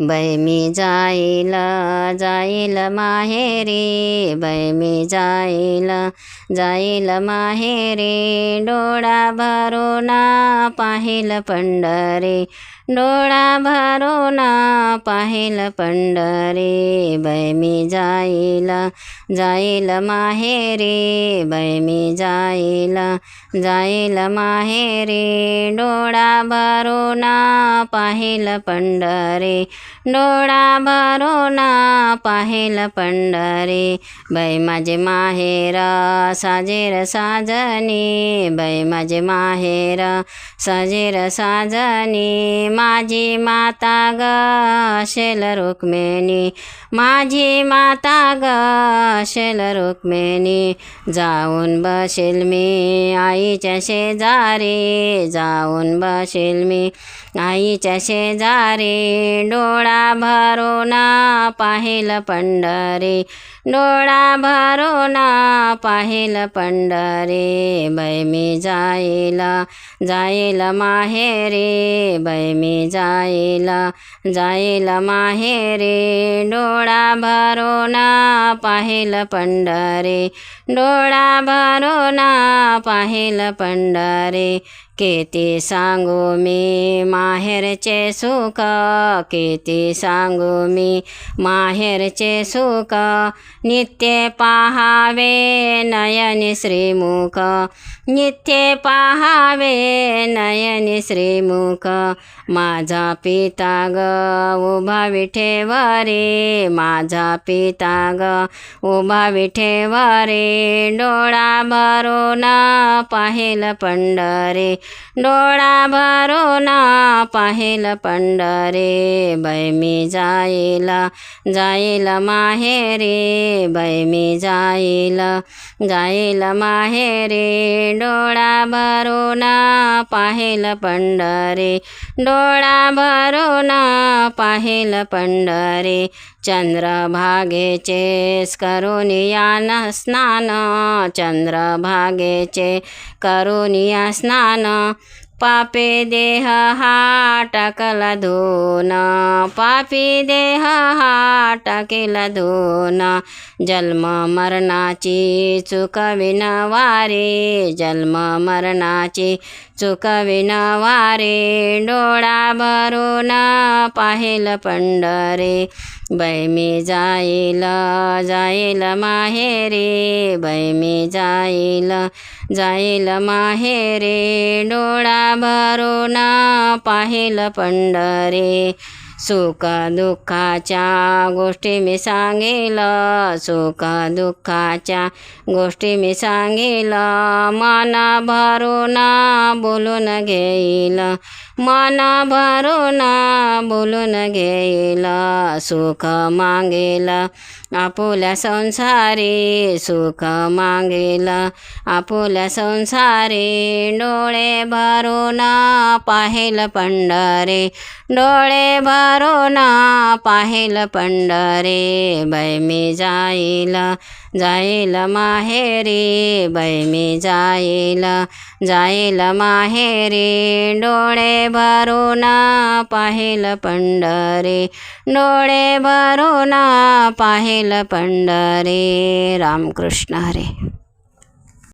बै मी जाईल जाईल माहेरी बै मी जाईल जाईल माहेरी डोळा भरून पाहिल पंढरी. डोळा भरून पाहिल पंढरी बै मी जाईल जाईल माहेरी बै मी जाईल जाईल माहेरी डोळा भरून पाहिल पंढरी डोळा भरून पाहिल पंढरी बै माझे माहेर साजेर साजनी बै माझे माहेर साजेर साजनी माझी माता ग असेल रुक्मिणी. माझी माता ग असेल रुक्मिणी. जाऊन बसेल मी आईच्या शेजारी. जाऊन बसेल मी आईच्या शेजारी. डोळा भरून पाहिल पंढरी. डोळा भरून पाहिल पंढरी. बै मी जाईल जाईल माहेरी. बै मी जाईल जाईल माहेरी. डोळा भरून पाहिल पंढरे. डोळा भरून पाहिल पंढरे. किती सांगू मी? माहेरचे सुख किती सांगू मी? माहेरचे सुख नित्य पाहावे नयन श्रीमुख. नित्य पाहावे नयन श्रीमुख. माझा पिता ग उभा विठेवरे. माझा पिता ग उभा विठेवरे. डोळा भरून पाहिल पंढरे. डोळा भरून पाहिल पंढरे बै मी जाईल जाईल माहेरी बाई मी जाईल जाईल माहेरे. डोळा भरून पाहिल पंढरे डोळा भरून पाहिल पंढरे. चंद्रभागेचे न स्नान चंद्रभागेचे करुनिया स्नान. पापे देह हा टाकला धुन पापी देह हा टाकेला धुन. जन्म मरणाची चुकविन वारे जन्म मरणाची चुकविन वारे डोळा भरून पाहिल पंढरे बै मी जाईल जाईल माहेरी बै मी जाईल जाईल माहेरी डोळा भरून पाहिल पंढरे. सुख दुःखाच्या गोष्टी मी सांगेल सुख दुःखाच्या गोष्टी मी सांगेल. मन भरून बोलून घेईल मना भरून बोलून घेईल सुख मागेला. आपुल्या संसारी सुख मागेला. आपुल्या संसारी डोळे भरून पाहिल पंढरे. डोळे भरून पाहिल पंढरे बैमी मी जाईल. जाईल माहेरी बाई मी जाईल जाईल माहेरी डोळे भरून पाहिल पंढरे. डोळे भरून पाहिल पंढरे. रामकृष्ण हरे.